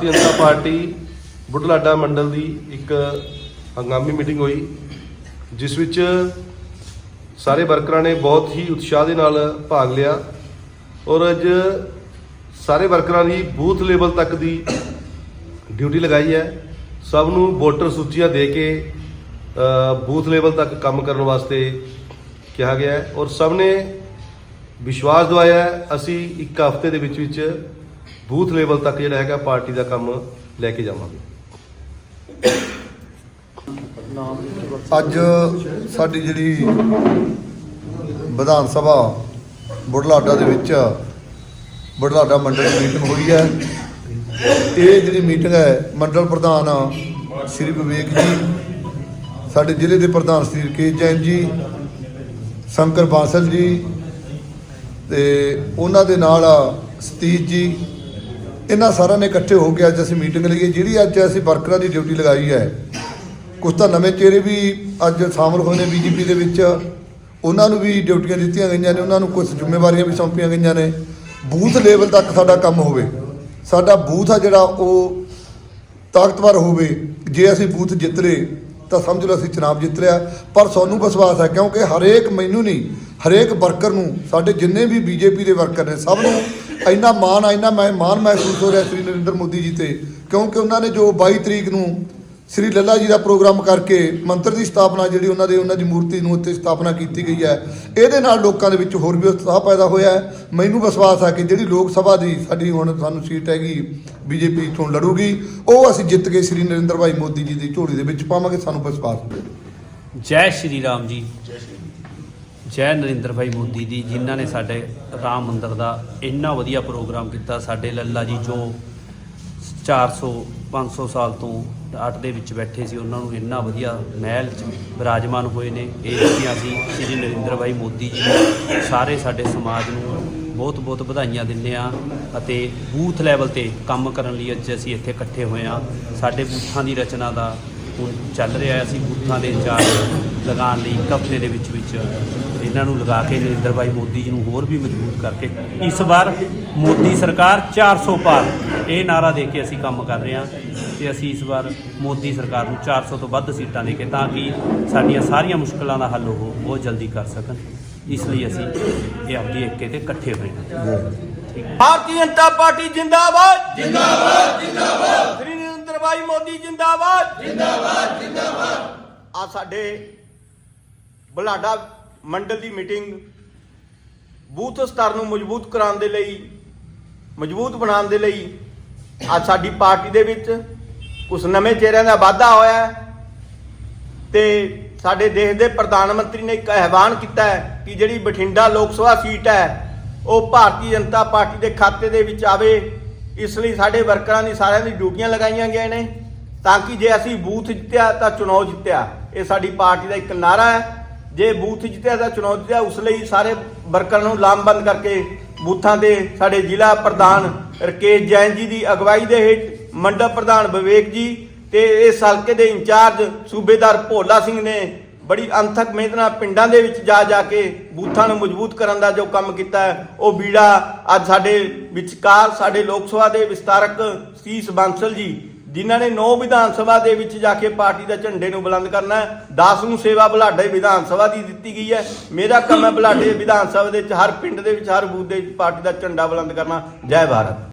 Bharatiya Janata party Budhlada ਮੰਡਲ ਦੀ ਇੱਕ ਹੰਗਾਮੀ meeting ਹੋਈ, ਜਿਸ ਵਿੱਚ ਸਾਰੇ ਵਰਕਰਾਂ ਨੇ ਬਹੁਤ ਹੀ ਉਤਸ਼ਾਹ ਦੇ ਨਾਲ ਭਾਗ ਲਿਆ ਔਰ ਅੱਜ ਸਾਰੇ ਵਰਕਰਾਂ ਦੀ ਬੂਥ ਲੈਵਲ ਤੱਕ ਦੀ ਡਿਊਟੀ ਲਗਾਈ ਹੈ। ਸਭ ਨੂੰ ਵੋਟਰ ਸੂਚੀਆਂ ਦੇ ਕੇ ਬੂਥ ਲੈਵਲ ਤੱਕ ਕੰਮ ਕਰਨ ਵਾਸਤੇ ਕਿਹਾ ਗਿਆ ਹੈ ਔਰ ਸਭ ਨੇ ਵਿਸ਼ਵਾਸ ਦਵਾਇਆ ਅਸੀਂ ਇੱਕ ਹਫ਼ਤੇ ਦੇ ਵਿੱਚ ਵਿੱਚ ਬੂਥ ਲੈਵਲ ਤੱਕ ਜਿਹੜਾ ਹੈਗਾ ਪਾਰਟੀ ਦਾ ਕੰਮ ਲੈ ਕੇ ਜਾਵਾਂਗੇ। ਅੱਜ ਸਾਡੀ ਜਿਹੜੀ ਵਿਧਾਨ ਸਭਾ ਬੁਢਲਾਡਾ ਦੇ ਵਿੱਚ ਬੁਢਲਾਡਾ ਮੰਡਲ ਦੀ ਮੀਟਿੰਗ ਹੋਈ ਹੈ। ਇਹ ਜਿਹੜੀ ਮੀਟਿੰਗ ਹੈ, ਮੰਡਲ ਪ੍ਰਧਾਨ ਸ਼੍ਰੀ ਵਿਵੇਕ ਜੀ, ਸਾਡੇ ਜ਼ਿਲ੍ਹੇ ਦੇ ਪ੍ਰਧਾਨ ਸ਼੍ਰੀ ਕੇ ਜੈਨ ਜੀ, ਸ਼ੰਕਰ ਬਾਂਸਲ ਜੀ ਤੇ ਉਹਨਾਂ ਦੇ ਨਾਲ ਸਤੀਸ਼ ਜੀ ਇਹਨਾਂ ਸਾਰਿਆਂ ਨੇ ਇਕੱਠੇ ਹੋ ਕੇ ਅੱਜ ਅਸੀਂ ਮੀਟਿੰਗ ਲਈ ਹੈ। ਜਿਹੜੀ ਅੱਜ ਅਸੀਂ ਵਰਕਰਾਂ ਦੀ ਡਿਊਟੀ ਲਗਾਈ ਹੈ ਕੁਝ ਤਾਂ ਨਵੇਂ ਚਿਹਰੇ ਵੀ ਅੱਜ ਸ਼ਾਮਲ ਹੋਏ ਨੇ ਬੀਜੇਪੀ ਦੇ ਵਿੱਚ। ਉਹਨਾਂ ਨੂੰ ਵੀ ਡਿਊਟੀਆਂ ਦਿੱਤੀਆਂ ਗਈਆਂ ਨੇ, ਉਹਨਾਂ ਨੂੰ ਕੁਝ ਜ਼ਿੰਮੇਵਾਰੀਆਂ ਵੀ ਸੌਂਪੀਆਂ ਗਈਆਂ ਨੇ। ਬੂਥ ਲੈਵਲ ਤੱਕ ਸਾਡਾ ਕੰਮ ਹੋਵੇ, ਸਾਡਾ ਬੂਥ ਆ ਜਿਹੜਾ ਉਹ ਤਾਕਤਵਰ ਹੋਵੇ। ਜੇ ਅਸੀਂ ਬੂਥ ਜਿੱਤ ਲਏ, ਤਾਂ ਸਮਝ ਲਓ ਅਸੀਂ ਚੁਣਾਵ ਜਿੱਤ ਲਿਆ। ਪਰ ਸਾਨੂੰ ਵਿਸ਼ਵਾਸ ਹੈ, ਕਿਉਂਕਿ ਹਰੇਕ ਮੈਨੂੰ ਨਹੀਂ, ਹਰੇਕ ਵਰਕਰ ਨੂੰ, ਸਾਡੇ ਜਿੰਨੇ ਵੀ ਬੀਜੇਪੀ ਦੇ ਵਰਕਰ ਨੇ, ਸਭ ਨੂੰ ਇੰਨਾ ਮਾਣ ਆ ਇੰਨਾ ਮੈਂ ਮਾਣ ਮਹਿਸੂਸ ਹੋ ਰਿਹਾ ਸ੍ਰੀ ਨਰਿੰਦਰ ਮੋਦੀ ਜੀ ਤੇ ਕਿਉਂਕਿ ਉਹਨਾਂ ਨੇ ਜੋ 22 ਤਰੀਕ ਨੂੰ ਸ੍ਰੀ ਲੱਲਾ ਜੀ ਦਾ ਪ੍ਰੋਗਰਾਮ ਕਰਕੇ ਮੰਤਰ ਦੀ ਸਥਾਪਨਾ ਜਿਹੜੀ ਉਹਨਾਂ ਦੇ ਉਹਨਾਂ ਦੀ ਮੂਰਤੀ ਨੂੰ ਉੱਤੇ ਸਥਾਪਨਾ ਕੀਤੀ ਗਈ ਹੈ ਇਹਦੇ ਨਾਲ ਲੋਕਾਂ ਦੇ ਵਿੱਚ ਹੋਰ ਵੀ ਉਤਸ਼ਾਹ ਪੈਦਾ ਹੋਇਆ ਹੈ। ਮੈਨੂੰ ਵਿਸ਼ਵਾਸ ਹੈ ਕਿ ਜਿਹੜੀ ਲੋਕ ਸਭਾ ਦੀ ਸਾਡੀ ਹੁਣ ਸਾਨੂੰ ਸੀਟ ਹੈਗੀ ਬੀਜੇਪੀ ਤੋਂ ਲੜੂਗੀ ਉਹ ਅਸੀਂ ਜਿੱਤ ਕੇ ਸ੍ਰੀ ਨਰਿੰਦਰ ਭਾਈ ਮੋਦੀ ਜੀ ਦੀ ਝੋਲੀ ਦੇ ਵਿੱਚ ਪਾਵਾਂਗੇ ਸਾਨੂੰ ਵਿਸ਼ਵਾਸ ਹੈ ਜੈ ਸ਼੍ਰੀ ਰਾਮ ਜੀ। ਜੈ ਜੈ ਨਰਿੰਦਰ ਭਾਈ ਮੋਦੀ ਦੀ ਜਿਨ੍ਹਾਂ ਨੇ ਸਾਡੇ ਰਾਮ ਮੰਦਿਰ ਦਾ ਇੰਨਾ ਵਧੀਆ ਪ੍ਰੋਗਰਾਮ ਕੀਤਾ ਸਾਡੇ ਲੱਲਾ ਜੀ, ਜੋ 400 500 ਸਾਲ ਤੋਂ ਆਟ ਦੇ ਵਿੱਚ ਬੈਠੇ ਸੀ, ਉਹਨਾਂ ਨੂੰ ਇੰਨਾ ਵਧੀਆ ਮਹਿਲ 'ਚ ਵਿਰਾਜਮਾਨ ਹੋਏ ਨੇ। ਇਹ ਅਸੀਂ ਅਸੀਂ ਸ਼੍ਰੀ ਨਰਿੰਦਰ ਭਾਈ ਮੋਦੀ ਜੀ ਨੂੰ ਸਾਰੇ ਸਾਡੇ ਸਮਾਜ ਨੂੰ ਬਹੁਤ ਬਹੁਤ ਵਧਾਈਆਂ ਦਿੰਦੇ ਆ ਅਤੇ ਬੂਥ ਲੈਵਲ ਤੇ ਕੰਮ ਕਰਨ ਲਈ ਅੱਜ ਅਸੀਂ ਇੱਥੇ ਇਕੱਠੇ ਹੋਏ ਆ ਸਾਡੇ ਬੂਥਾਂ ਦੀ ਰਚਨਾ ਦਾ ਹੁਣ ਚੱਲ ਰਿਹਾ ਹੈ। ਅਸੀਂ ਬੂਥਾਂ ਦੇ ਇੰਚਾਰਜ ਲਗਾਉਣ ਲਈ ਇੱਕ ਹਫ਼ਤੇ ਦੇ ਵਿੱਚ ਵਿੱਚ ਇਹਨਾਂ ਨੂੰ ਲਗਾ ਕੇ ਨਰਿੰਦਰ ਭਾਈ ਮੋਦੀ ਜੀ ਨੂੰ ਹੋਰ ਵੀ ਮਜ਼ਬੂਤ ਕਰਕੇ ਇਸ ਵਾਰ ਮੋਦੀ ਸਰਕਾਰ 400 ਪਾਰ ਇਹ ਨਾਰਾ ਦੇ ਕੇ ਅਸੀਂ ਕੰਮ ਕਰ ਰਹੇ ਹਾਂ ਤੇ ਅਸੀਂ ਇਸ ਵਾਰ ਮੋਦੀ ਸਰਕਾਰ ਨੂੰ 400 ਤੋਂ ਵੱਧ ਸੀਟਾਂ ਦੇ ਕੇ ਤਾਂ ਕਿ ਸਾਡੀਆਂ ਸਾਰੀਆਂ ਮੁਸ਼ਕਲਾਂ ਦਾ ਹੱਲ ਉਹ ਬਹੁਤ ਜਲਦੀ ਕਰ ਸਕਣ। ਇਸ ਲਈ ਅਸੀਂ ਇਹ ਆਪਦੀ ਏਕੇ ਤੇ ਇਕੱਠੇ ਹੋਏ ਹਾਂ। ਭਾਰਤੀ ਜਨਤਾ ਪਾਰਟੀ ਜਿੰਦਾਬਾਦ ਜਿੰਦਾਬਾਦ। ਭਾਈ ਮੋਦੀ ਜਿੰਦਾਬਾਦ। ਜਿੰਦਾਬਾਦ ਜਿੰਦਾਬਾਦ। ਆ ਸਾਡੇ ਬੁਲਾਡਾ ਮੰਡਲ ਦੀ ਮੀਟਿੰਗ ਬੂਥ ਸਤਰ ਨੂੰ ਮਜ਼ਬੂਤ ਕਰਾਉਣ ਦੇ ਲਈ ਮਜ਼ਬੂਤ ਬਣਾਉਣ ਦੇ ਲਈ ਅੱਜ ਸਾਡੀ ਪਾਰਟੀ ਦੇ ਵਿੱਚ ਕੁਝ ਨਵੇਂ ਚਿਹਰਿਆਂ ਦਾ ਵਾਧਾ ਹੋਇਆ ਤੇ ਸਾਡੇ ਦੇਸ਼ ਦੇ ਪ੍ਰਧਾਨ ਮੰਤਰੀ ਨੇ ਇੱਕ ਐਲਾਨ ਕੀਤਾ ਹੈ ਕਿ ਜਿਹੜੀ ਬਠਿੰਡਾ ਲੋਕ ਸਭਾ ਸੀਟ ਹੈ ਉਹ ਭਾਰਤੀ ਜਨਤਾ ਪਾਰਟੀ ਦੇ ਖਾਤੇ ਦੇ ਵਿੱਚ ਆਵੇ। ਇਸ ਲਈ ਸਾਡੇ ਵਰਕਰਾਂ ਦੀ ਸਾਰਿਆਂ ਦੀ ਡਿਊਟੀਆਂ ਲਗਾਈਆਂ ਗਈਆਂ ਨੇ, ਤਾਂ ਕਿ ਜੇ ਅਸੀਂ ਬੂਥ ਜਿੱਤਿਆ ਤਾਂ ਚੁਣਾਵ ਜਿੱਤਿਆ। ਇਹ ਸਾਡੀ ਪਾਰਟੀ ਦਾ ਇੱਕ ਨਾਰਾ ਹੈ। ਜੇ ਬੂਥ ਜਿੱਤਿਆ ਤਾਂ ਚੁਣਾਵ ਜਿੱਤਿਆ, ਉਸ ਲਈ ਸਾਰੇ ਵਰਕਰਾਂ ਨੂੰ ਲਾਮਬੰਦ ਕਰਕੇ ਬੂਥਾਂ ਦੇ ਸਾਡੇ ਜ਼ਿਲ੍ਹਾ ਪ੍ਰਧਾਨ ਰਕੇਸ਼ ਜੈਨ ਜੀ ਦੀ ਅਗਵਾਈ ਦੇ ਹੇਠ ਮੰਡਲ ਪ੍ਰਧਾਨ ਵਿਵੇਕ ਜੀ ਤੇ ਇਸ ਹਲਕੇ ਦੇ ਇੰਚਾਰਜ ਸੂਬੇਦਾਰ ਭੋਲਾ ਸਿੰਘ ਨੇ ਬੜੀ ਅੰਥਕ ਮਿਹਨਤ ਨਾਲ ਪਿੰਡਾਂ ਦੇ ਵਿੱਚ ਜਾ ਜਾ ਕੇ ਬੂਥਾਂ ਨੂੰ ਮਜ਼ਬੂਤ ਕਰਨ ਦਾ ਜੋ ਕੰਮ ਕੀਤਾ ਹੈ, ਉਹ ਬੀੜਾ ਅੱਜ ਸਾਡੇ ਵਿਚਕਾਰ ਸਾਡੇ ਲੋਕ ਸਭਾ ਦੇ ਵਿਸਤਾਰਕ ਸੀਸ ਬਾਂਸਲ ਜੀ, ਜਿਨ੍ਹਾਂ ਨੇ ਨੌ ਵਿਧਾਨ ਸਭਾ ਦੇ ਵਿੱਚ ਜਾ ਕੇ ਪਾਰਟੀ ਦਾ ਝੰਡੇ ਨੂੰ ਬੁਲੰਦ ਕਰਨਾ ਹੈ। 10 ਨੂੰ ਸੇਵਾ ਬੁਲਾਡੇ ਵਿਧਾਨ ਸਭਾ ਦੀ ਦਿੱਤੀ ਗਈ ਹੈ। ਮੇਰਾ ਕੰਮ ਹੈ ਬੁਲਾਡੇ ਵਿਧਾਨ ਸਭਾ ਦੇ ਵਿੱਚ, ਹਰ ਪਿੰਡ ਦੇ ਵਿੱਚ, ਹਰ ਬੂਥ ਦੇ ਵਿੱਚ ਪਾਰਟੀ ਦਾ ਝੰਡਾ ਬੁਲੰਦ ਕਰਨਾ। ਜੈ ਭਾਰਤ।